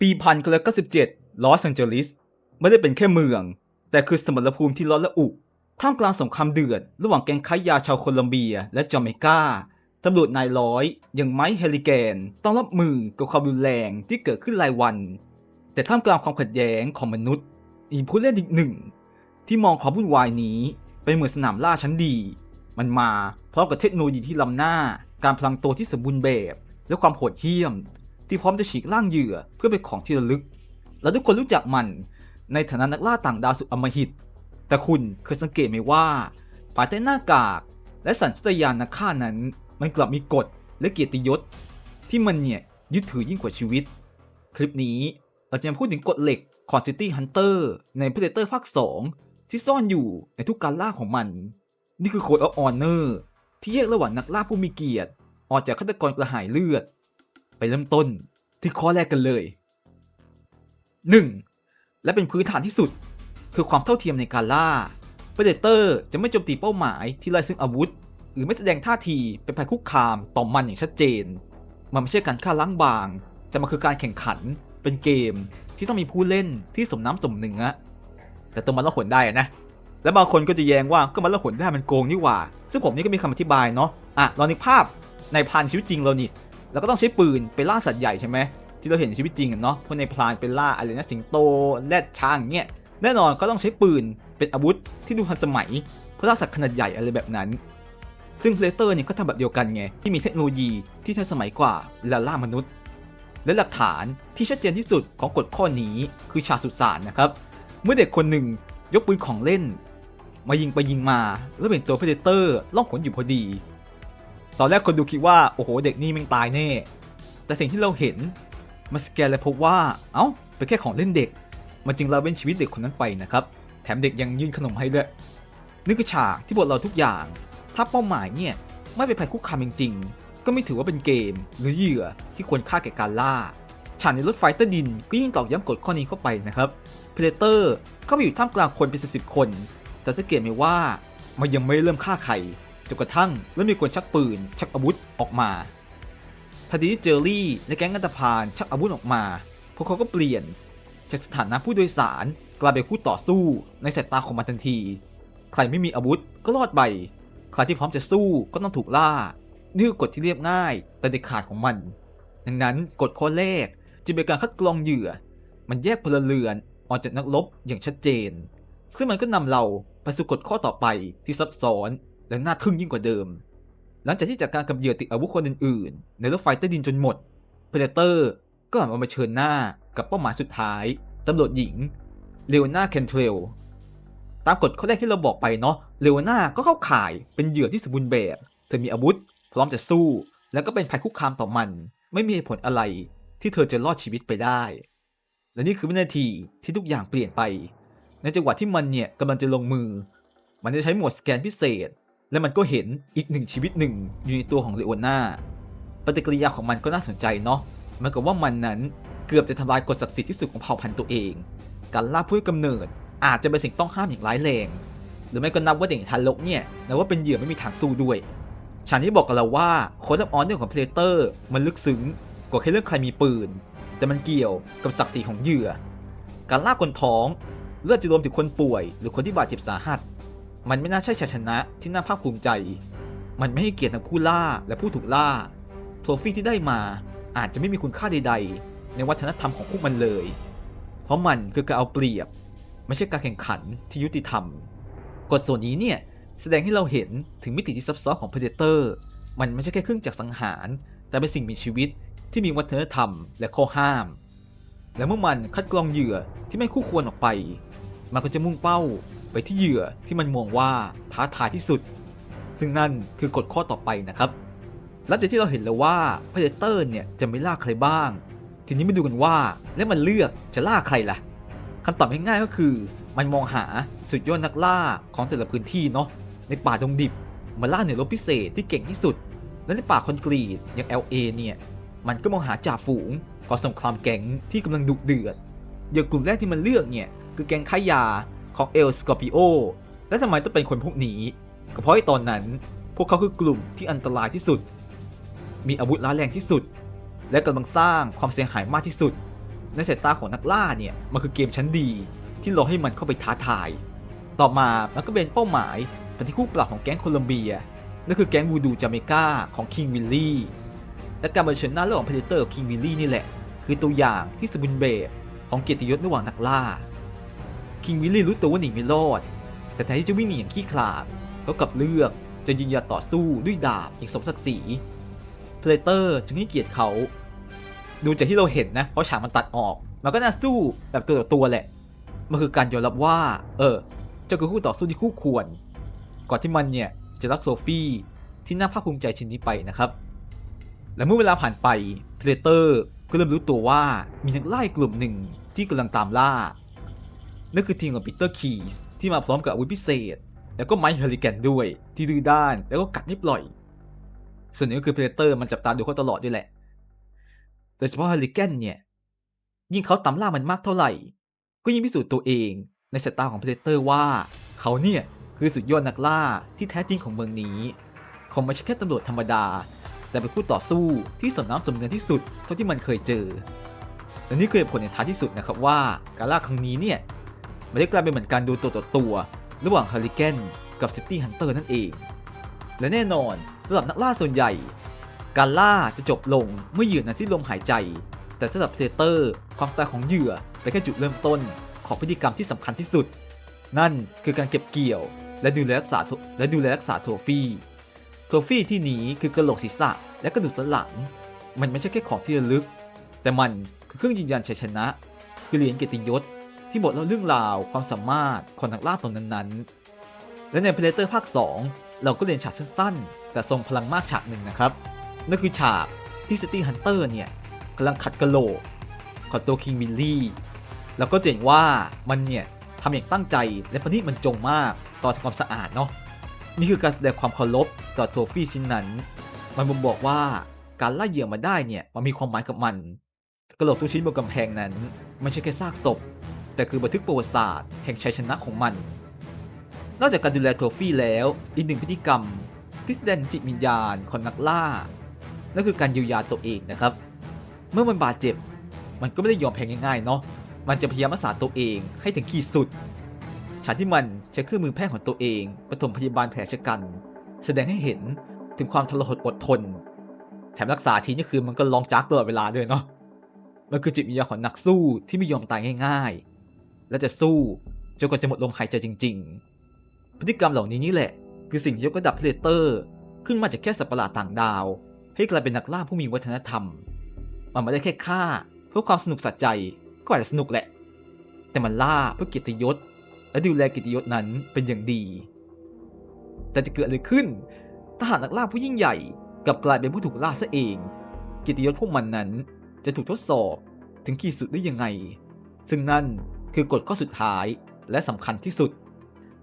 ปีพันเก้าสิบเจ็ดลอสแองเจลิสไม่ได้เป็นแค่เมือง แต่คือสมรภูมิที่ร้อนระอุ ท่ามกลางสงครามเดือด ระหว่างแก๊งค้ายาชาวโคลอมเบียและจาเมกาตำรวจนายร้อยอย่างไมค์เฮลิแกน ต้องรับมือกับความรุนแรงที่เกิดขึ้นรายวัน แต่ท่ามกลางความขัดแย้งของมนุษย์ อีกผู้เล่นอีกหนึ่ง ที่มองความวุ่นวายนี้เป็นเหมือนสนามล่าชั้นดี มันมาพร้อมกับเทคโนโลยีที่ล้ำหน้า การพลังตัวที่สมบูรณ์แบบ และความโหดเหี้ยม ที่พร้อมจะฉีกล่างเหยื่อเพื่อเป็นของที่ระลึก และทุกคนรู้จักมันในฐานะนักล่าต่างดาวสุดอมหิต แต่คุณเคยสังเกตไหมว่าภายใต้หน้ากาก และสัญชาตญาณนักฆ่านั้น มันกลับมีกฎและเกียรติยศ ที่มันเนี่ยยึดถือยิ่งกว่าชีวิต คลิปนี้เราจะมาพูดถึงกฎเหล็กของ City Hunter ใน Predator ภาค 2 ที่ซ่อนอยู่ในทุกการล่าของมัน นี่คือ Code of Honor ที่แยกระหว่างนักล่าผู้มีเกียรติ ออกจากฆาตกรกระหายเลือด ไปเริ่มต้นที่ข้อแรกกันเลย 1. และเป็นพื้นฐานที่สุด คือความเท่าเทียมในการล่า Predator จะไม่โจมตีเป้าหมายที่ไร้ซึ่งอาวุธ หรือไม่แสดงท่าทีเป็นภัยคุกคามต่อมันอย่างชัดเจน มันไม่ใช่การฆ่าล้างบาง แต่มันคือการแข่งขัน เป็นเกมที่ต้องมีผู้เล่นที่สมน้ำสมเนื้อ แต่ตัวมันละหนได้นะ และบางคนก็จะแย้งว่าก็มันละหนได้มันโกงนี่หว่า ซึ่งผมนี่ก็มีคำอธิบายเนาะ อะลองนึกภาพในพรานชีวิตจริงเรานี่ เราก็ต้องใช้ปืนไปล่าสัตว์ใหญ่ใช่ไหมที่เราเห็นชีวิตจริงเนาะพวกในพรานเป็นล่าอะไรนะสิงโตแรดช้างอย่างเงี้ยแน่นอนก็ต้องใช้ปืนเป็นอาวุธที่ดูทันสมัยเพื่อล่าสัตว์ขนาดใหญ่อะไรแบบนั้น ซึ่งเพลเตอร์เนี่ยก็ทำแบบเดียวกันไงที่มีเทคโนโลยีที่ทันสมัยกว่าเวลาล่ามนุษย์ และหลักฐานที่ชัดเจนที่สุดของกฎข้อนี้คือชาสุสานนะครับเมื่อเด็กคนหนึ่งยกปืนของเล่น มายิงไปยิงมาแล้วเป็นตัวเพเดเตอร์ล่องขนอยู่พอดี ตอนแรกคนดูคิดว่า โอ้โห เด็กนี่ม่งตายแน่ แต่สิ่งที่เราเห็นมาสแกนและพบว่า เอ้า เป็นแค่ของเล่นเด็ก มันจึงละเว้นชีวิตเด็กคนนั้นไปนะครับ แถมเด็กยังยื่นขนมให้ด้วยนี่คือฉากที่บทเราทุกอย่าง ถ้าเป้าหมายเนี่ยไม่เป็นภัยคุกคามจริงๆ ก็ไม่ถือว่าเป็นเกม หรือเหยื่อที่ควรฆ่าแก่การล่า ฉากในรถไฟใต้ดินก็ยิ่งตอกย้ำกฎข้อนี้เข้าไปนะครับเพลเตอร์ก็ไปอยู่ท่ามกลางคนเป็นสิบๆคน แต่สังเกตไหมว่ามันยังไม่เริ่มฆ่าใคร จนกระทั่งเริ่มมีคนชักปืน ชักอาวุธออกมาทันทีที่เจอรี่และแก๊งอันตพานชักอาวุธออกมา พวกเขาก็เปลี่ยน จากสถานะผู้โดยสารกลายเป็นคู่ต่อสู้ในสายตาของมันทันที ใครไม่มีอาวุธก็รอดไป ใครที่พร้อมจะสู้ก็ต้องถูกล่า นี่คือกฎที่เรียบง่าย แต่เด็ดขาดของมัน ดังนั้นกฎข้อแรกจึงเป็นการคัดกรองเหยื่อ มันแยกพลเรือนออกจากนักรบอย่างชัดเจน ซึ่งมันก็นำเราไปสู่กฎข้อต่อไปที่ซับซ้อน และน่าทึ่งยิ่งกว่าเดิม หลังจากที่จัดการกับเหยื่อติดอาวุธคนอื่นๆ ในรถไฟใต้ดินจนหมดเพเดเตอร์ก็หันมาเชิญหน้ากับเป้าหมายสุดท้ายตำรวจหญิงเลโอนาเคนเทรลตามกฎข้อแรกที่เราบอกไปเนาะเลโอนาก็เข้าข่ายเป็นเหยื่อที่สมบูรณ์แบบเธอมีอาวุธ พร้อมจะสู้ แล้วก็เป็นภัยคุกคามต่อมัน ไม่มีผลอะไรที่เธอจะรอดชีวิตไปได้ และนี่คือวินาทีที่ทุกอย่างเปลี่ยนไป ในจังหวะที่มันเนี่ยกำลังจะลงมือ มันจะใช้โหมดสแกนพิเศษ และมันก็เห็นอีกหนึ่งชีวิตหนึ่งอยู่ในตัวของเลโอน่าปฏิกิริยาของมันก็น่าสนใจเนาะมันกับว่ามันนั้นเกือบจะทำลายกฎศักดิ์สิทธิ์ที่สุดของเผ่าพันธุ์ตัวเอง การล่าผู้กำเนิดอาจจะเป็นสิ่งต้องห้ามอย่างร้ายแรง หรือไม่ก็นับว่าเด็กทารกเนี่ยนับว่าเป็นเหยื่อไม่มีทางสู้ด้วยฉากนี้บอกกับเราว่าโค้ดอออนเรื่องของเพลเตอร์ มันลึกซึ้งกว่าแค่เรื่องใครมีปืน แต่มันเกี่ยวกับศักดิ์ศรีของเหยื่อ การล่าคนท้องเลือดจะรวมถึงคนป่วย หรือคนที่บาดเจ็บสาหัส มันไม่น่าใช่ชัยชนะที่น่าภาคภูมิใจ มันไม่ให้เกียรติทั้งผู้ล่าและผู้ถูกล่า โทฟี่ที่ได้มาอาจจะไม่มีคุณค่าใด ๆ ในวัฒนธรรมของพวกมันเลย เพราะมันคือการเอาเปรียบ ไม่ใช่การแข่งขันที่ยุติธรรม กฎส่วนนี้เนี่ยแสดงให้เราเห็นถึงมิติที่ซับซ้อนของ Predator มันไม่ใช่แค่เครื่องจักรสังหาร แต่เป็นสิ่งมีชีวิตที่มีวัฒนธรรมและข้อห้าม และเมื่อมันคัดกรองเหยื่อที่ไม่คู่ควรออกไป มันก็จะมุ่งเป้า ไปที่เหยื่อที่มันมองว่าท้าทายที่สุด ซึ่งนั่นคือกฎข้อต่อไปนะครับหลังจากที่เราเห็นแล้วว่า Predator เนี่ยจะไม่ล่าใครบ้าง ทีนี้มาดูกันว่าแล้วมันเลือกจะล่าใครล่ะคำตอบง่ายๆก็คือ มันมองหาสุดยอดนักล่าของแต่ละพื้นที่เนาะในป่าดงดิบมาล่าเหนือรบพิเศษที่เก่งที่สุด และในป่าคอนกรีตอย่าง LA เนี่ยมันก็มองหาจ่าฝูงก่อสงครามแก๊งที่กำลังดุเดือดอย่างกลุ่มแรกที่มันเลือกเนี่ยคือแก๊งค้ายา ของเอลสกอร์ปิโอและทำไมต้องเป็นคนพวกนี้ ก็เพราะตอนนั้นพวกเขาคือกลุ่มที่อันตรายที่สุด มีอาวุธร้ายแรงที่สุด และกำลังสร้างความเสียหายมากที่สุด ในสายตาของนักล่าเนี่ยมันคือเกมชั้นดี ที่รอให้มันเข้าไปท้าทาย ต่อมามันก็เป็นเป้าหมายเป็นที่คู่ปรับของแก๊งโคลัมเบียนั่นคือแก๊งวูดูจาเมกาของคิงวิลลี่และการเผชิญหน้าระหว่างเพเดเตอร์คิงวิลลี่นี่แหละ คือตัวอย่างที่สมบูรณ์แบบของเกียรติยศระหว่างนักล่า คิงวิลลี่รู้ตัวว่าหนีไม่รอด แต่แทนที่จะวิ่งหนีอย่างขี้ขลาดเขากลับเลือกจะยืนหยัดต่อสู้ด้วยดาบอย่างสมศักดิ์ศรีเพลเตอร์จึงให้เกียรติเขา ดูจากที่เราเห็นนะ เพราะฉากมันตัดออก มันก็น่าสู้แบบตัวต่อตัวแหละ มันคือการยอมรับว่า เออเจ้าคือคู่ต่อสู้ที่คู่ควร ก่อนที่มันเนี่ยจะรับโซฟี่ที่น่าภาคภูมิใจชิ้นนี้ไปนะครับ และเมื่อเวลาผ่านไปเพลเตอร์ก็เริ่มรู้ตัวว่ามีนักล่าอีกกลุ่มหนึ่งที่กำลังตามล่า นั่นคือทีมของปีเตอร์คีสที่มาพร้อมกับอาวุธพิเศษ แล้วก็ไมค์เฮลิแกนด้วย ที่ดื้อด้านแล้วก็กัดไม่ปล่อย ส่วนนี้ก็คือเพลเตอร์มันจับตาดูเขาตลอดด้วยแหละ โดยเฉพาะเฮลิแกนเนี่ย ยิ่งเขาตามล่ามันมากเท่าไหร่ ก็ยิ่งพิสูจน์ตัวเองในสายตาของเพลเตอร์ว่าเขาเนี่ยคือสุดยอดนักล่าที่แท้จริงของเมืองนี้เขาไม่ใช่แค่ตำรวจธรรมดา แต่เป็นคู่ต่อสู้ที่สมน้ำสมเนื้อที่สุดเท่าที่มันเคยเจอและนี่คือผลในท้ายที่สุดนะครับว่าการล่าครั้งนี้เนี่ย ไม่ได้กลายเป็นเหมือนการดูตัวต่อตัว ระหว่างฮาริเกนกับซิตี้ฮันเตอร์นั่นเอง และแน่นอนสำหรับนักล่าส่วนใหญ่ การล่าจะจบลงเมื่อเหยื่อนั้นสิ้นลมหายใจ แต่สำหรับเพลเตอร์ ความตายของเหยื่อเป็นแค่จุดเริ่มต้นของพฤติกรรมที่สำคัญที่สุด นั่นคือการเก็บเกี่ยว และดูแลรักษาและดูแลรักษาโทฟี่โทฟี่ที่นี้คือกระโหลกศีรษะและกระดูกสันหลัง มันไม่ใช่แค่ของที่ระลึก แต่มันคือเครื่องยืนยันชัยชนะ คือเหรียญเกียรติยศ ที่บอกเล่าเรื่องราวความสามารถของนักล่าตนนั้นๆ และใน Predator ภาค 2 เราก็เรียนฉากสั้นๆ แต่ทรงพลังมากฉากหนึ่งนะครับ นั่นคือฉากที่ City Hunter เนี่ยกำลังขัดกระโหลกของตัวคิงบิลลี่แล้วก็เจ๋งว่ามันเนี่ยทำอย่างตั้งใจและประณีตมันจงมากต่อทำความสะอาดเนาะนี่คือการแสดงความเคารพต่อโทฟี่ชิ้นนั้น มันบ่งบอกว่าการล่าเหยื่อมาได้เนี่ยมันมีความหมายกับมัน กระโหลกทุกชิ้นบนกำแพงนั้น ไม่ใช่แค่ซากศพ แต่คือบันทึกประวัติศาสตร์แห่งชัยชนะของมัน นอกจากการดูแลโทฟี่แล้ว อีกหนึ่งพฤติกรรมที่แสดงจิตวิญญาณของนักล่า นั่นคือการเยียวยาตัวเองนะครับ เมื่อมันบาดเจ็บ มันก็ไม่ได้ยอมแพ้ง่ายๆเนาะ มันจะพยายามรักษาตัวเองให้ถึงขีดสุด ฉากที่มันใช้เครื่องมือแพทย์ของตัวเองปฐมพยาบาลแผลชะกัน แสดงให้เห็นถึงความทรหดอดทน แถมรักษาทีนี่คือมันก็ลองจากตลอดเวลาด้วยเนาะ มันคือจิตวิญญาณของนักสู้ที่ไม่ยอมตายง่ายๆ และจะสู้จนกว่าจะหมดลมหายใจจริง ๆ พฤติกรรมเหล่านี้นี่แหละ คือสิ่งที่ยกระดับเพลเตอร์ ขึ้นมาจากแค่สัตว์ประหลาดต่างดาว ให้กลายเป็นนักล่าผู้มีวัฒนธรรม มันไม่ได้แค่ฆ่าเพื่อความสนุกสัใจก็อาจจะสนุกแหละ แต่มันล่าเพื่อเกียรติยศ และดูแลเกียรติยศนั้นเป็นอย่างดี แต่จะเกิดอะไรขึ้นถ้าหากนักล่าผู้ยิ่งใหญ่กลับกลายเป็นผู้ถูกล่าซะเอง เกียรติยศพวกมันนั้นจะถูกทดสอบถึงขีดสุดได้ยังไง ซึ่งนั่น คือกฎข้อสุดท้ายและสำคัญที่สุด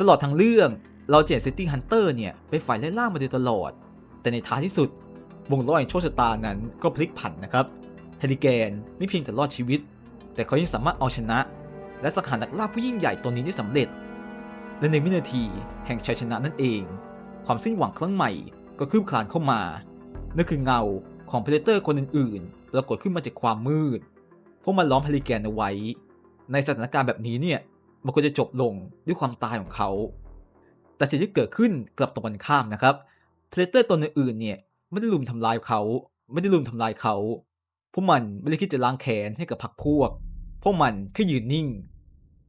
ตลอดทั้งเรื่องเราเห็นซิตี้ฮันเตอร์เนี่ยเป็นฝ่ายไล่ล่ามาโดยตลอด แต่ในท้ายที่สุด วงล้อแห่งโชคชะตานั้นก็พลิกผันนะครับเฮลิแกนไม่เพียงแต่รอดชีวิต แต่เขายังสามารถเอาชนะ และสังหารนักล่าผู้ยิ่งใหญ่ตัวนี้ได้สำเร็จ และในวินาทีแห่งชัยชนะนั่นเอง ความสิ้นหวังครั้งใหม่ก็คืบคลานเข้ามา นั่นคือเงาของเพเดเตอร์คนอื่นๆปรากฏขึ้นมาจากความมืด พวกมันล้อมเฮลิแกนเอาไว้ ในสถานการณ์แบบนี้เนี่ยมันก็จะจบลงด้วยความตายของเขา แต่สิ่งที่เกิดขึ้นกลับตรงกันข้ามนะครับเพลเตอร์ตัวอื่นๆเนี่ยไม่ได้ลุมทำลายเขา ไม่ได้ลุมทำลายเขา พวกมันไม่ได้คิดจะล้างแค้นให้กับพรรคพวก พวกมันแค่ยืนนิ่ง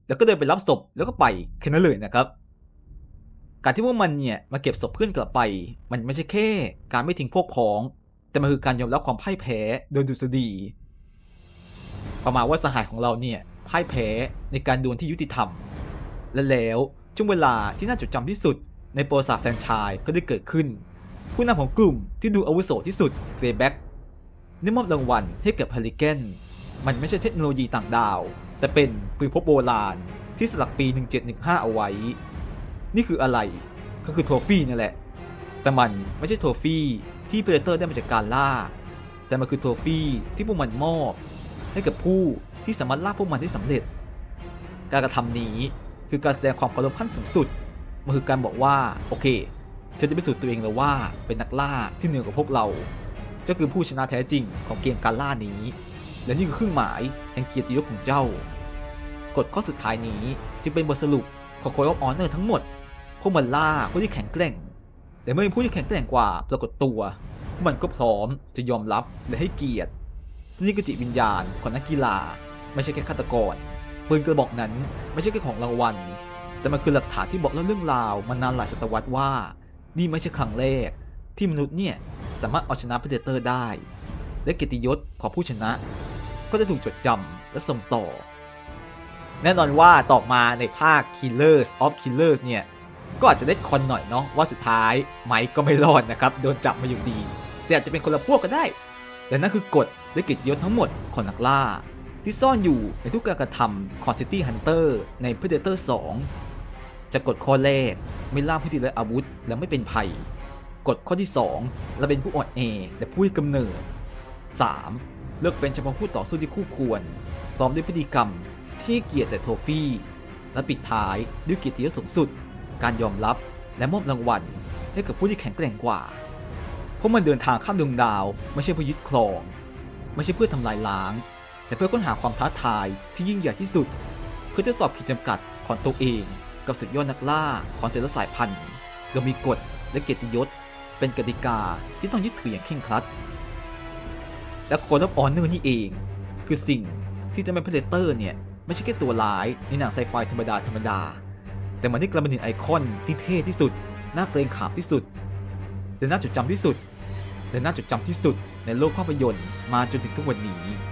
แล้วก็เดินไปรับศพแล้วก็ไปแค่นั้นเลยนะครับ การที่พวกมันเนี่ยมาเก็บศพเพื่อนกลับไป มันไม่ใช่แค่ การไม่ทิ้งพวกพ้อง แต่มันคือการยอมรับความพ่ายแพ้โดยดุษฎีประมาณว่าสหายของเราเนี่ย พ่ายแพ้ในการดวลที่ยุติธรรม และแล้วช่วงเวลาที่น่าจดจำที่สุด ในประวัติศาสตร์แฟรนไชส์ก็ได้เกิดขึ้น ผู้นำของกลุ่มที่ดูอาวุโสที่สุดเกรแบ็กได้มอบรางวัลให้กับฮาริเกนมันไม่ใช่เทคโนโลยีต่างดาว แต่เป็นปืนพกโบราณที่สลักปี 1715 เอาไว้ นี่คืออะไรก็คือโทฟี่นี่แหละ แต่มันไม่ใช่โทฟี่ที่เพลเตอร์ได้มาจากการล่า แต่มันคือโทฟี่ที่พวกมันมอบให้กับผู้ ที่สามารถล่าพวกมันได้สำเร็จ การกระทำนี้คือการแสดงความเคารพขั้นสูงสุด มันคือการบอกว่า โอเคฉันจะพิสูจน์ตัวเองแล้วว่าเป็นนักล่าที่เหนือกว่าพวกเราเจ้าคือผู้ชนะแท้จริงของเกมการล่านี้ และนี่คือเครื่องหมายแห่งเกียรติยศของเจ้ากฎข้อสุดท้ายนี้จึงเป็นบทสรุปของ Code of Honor ทั้งหมด พวกมันล่าผู้ที่แข็งแกร่ง แต่เมื่อมีผู้ที่แข็งแกร่งกว่าปรากฏตัว พวกมันก็พร้อมจะยอมรับและให้เกียรติซึ่งนี่คือจิตวิญญาณของนักกีฬา ไม่ใช่แค่ฆาตกรปืนกระบอกนั้นไม่ใช่แค่ของรางวัล แต่มันคือหลักฐานที่บอกเล่าเรื่องราวมานานหลายศตวรรษว่า นี่ไม่ใช่ครั้งแรก ที่มนุษย์เนี่ยสามารถเอาชนะ Predator ได้ และเกียรติยศของผู้ชนะ ก็จะถูกจดจำและส่งต่อ แน่นอนว่าต่อมาในภาค Killers of Killers เนี่ยก็อาจจะได้คอนหน่อยเนาะว่าสุดท้ายไมค์ก็ไม่รอดนะครับโดนจับมาอยู่ดี แต่อาจจะเป็นคนละพวกก็ได้ แต่นั่นคือกฎและกียรติยศทั้งหมดของนักล่า ที่ซ่อนอยู่ในทุกการกระทำของ City Hunter ใน Predator 2จากกฎข้อแรกไม่ล่าผู้ที่ไร้อาวุธ และไม่เป็นภัยกฎข้อที่2เราเป็นผู้อ่อนแอและผู้ให้กำเนิด 3. เลือกเป็นเฉพาะคู่ต่อสู้ที่คู่ควร พร้อมด้วยพฤติกรรมที่เกียรติแต่โทฟี่ และปิดท้ายด้วยเกียรติยศสูงสุด การยอมรับและมอบรางวัลให้กับผู้ที่แข็งแกร่งกว่าพวกมันเดินทางข้ามดวงดาว ไม่ใช่เพื่อยึดครอง ไม่ใช่เพื่อทำลายล้าง แต่เพื่อค้นหาความท้าทายที่ยิ่งใหญ่ที่สุด เพื่อทดสอบขีดจำกัดของตัวเองกับสุดยอดนักล่าของแต่ละสายพันธุ์โดยมีกฎและเกียรติยศ เป็นกติกาที่ต้องยึดถืออย่างเคร่งครัด และคดออฟออนเนอร์นี่เอง คือสิ่งที่จะเป็นเพเดเตอร์เนี่ยไม่ใช่แค่ตัวร้ายในหนังไซไฟธรรมดาธรรมดา แต่มันได้กลายเป็นหนึ่งไอคอนที่เท่ที่สุด น่าเกรงขามที่สุด และน่าจดจำที่สุด และน่าจดจำที่สุดในโลกภาพยนตร์มาจนถึงทุกวันนี้